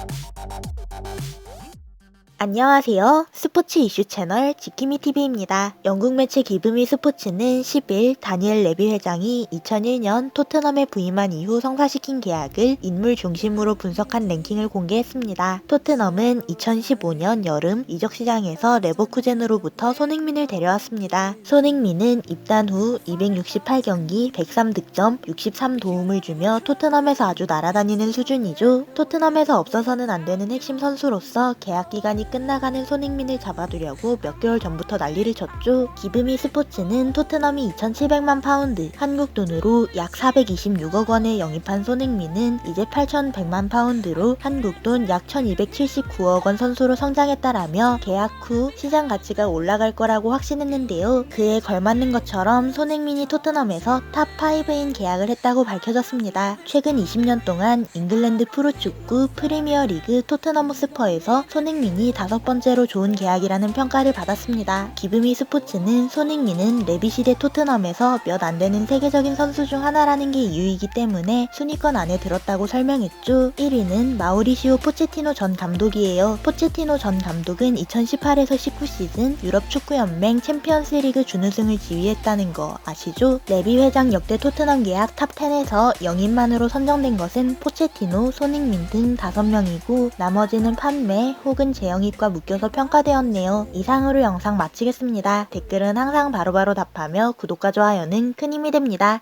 Thank you. 안녕하세요. 스포츠 이슈 채널 지키미TV입니다. 영국 매체 기브미 스포츠는 10일 다니엘 레비 회장이 2001년 토트넘에 부임한 이후 성사시킨 계약을 인물 중심으로 분석한 랭킹을 공개했습니다. 토트넘은 2015년 여름 이적 시장에서 레버쿠젠으로부터 손흥민을 데려왔습니다. 손흥민은 입단 후 268경기 103득점 63도움을 주며 토트넘에서 아주 날아다니는 수준이죠. 토트넘에서 없어서는 안 되는 핵심 선수로서 계약 기간이 끝나가는 손흥민을 잡아두려고 몇 개월 전부터 난리를 쳤죠. 기브미 스포츠는 토트넘이 2,700만 파운드, 한국 돈으로 약 426억 원에 영입한 손흥민은 이제 8,100만 파운드로 한국 돈 약 1,279억 원 선수로 성장했다라며 계약 후 시장 가치가 올라갈 거라고 확신했는데요. 그에 걸맞는 것처럼 손흥민이 토트넘에서 탑5인 계약을 했다고 밝혀졌습니다. 최근 20년 동안 잉글랜드 프로축구 프리미어리그 토트넘 스퍼에서 손흥민이 다섯 번째로 좋은 계약이라는 평가를 받았습니다. 기브미 스포츠는 손흥민은 레비 시대 토트넘에서 몇 안 되는 세계적인 선수 중 하나라는 게 이유이기 때문에 순위권 안에 들었다고 설명했죠. 1위는 마우리시오 포체티노 전 감독이에요. 포체티노 전 감독은 2018에서 19 시즌 유럽 축구 연맹 챔피언스 리그 준우승을 지휘했다는 거 아시죠? 레비 회장 역대 토트넘 계약 탑 10에서 영입만으로 선정된 것은 포체티노, 손흥민 등 5명이고 나머지는 판매 혹은 재영 입과 묶여서 평가되었네요. 이상으로 영상 마치겠습니다. 댓글은 항상 바로바로 답하며 구독과 좋아요는 큰 힘이 됩니다.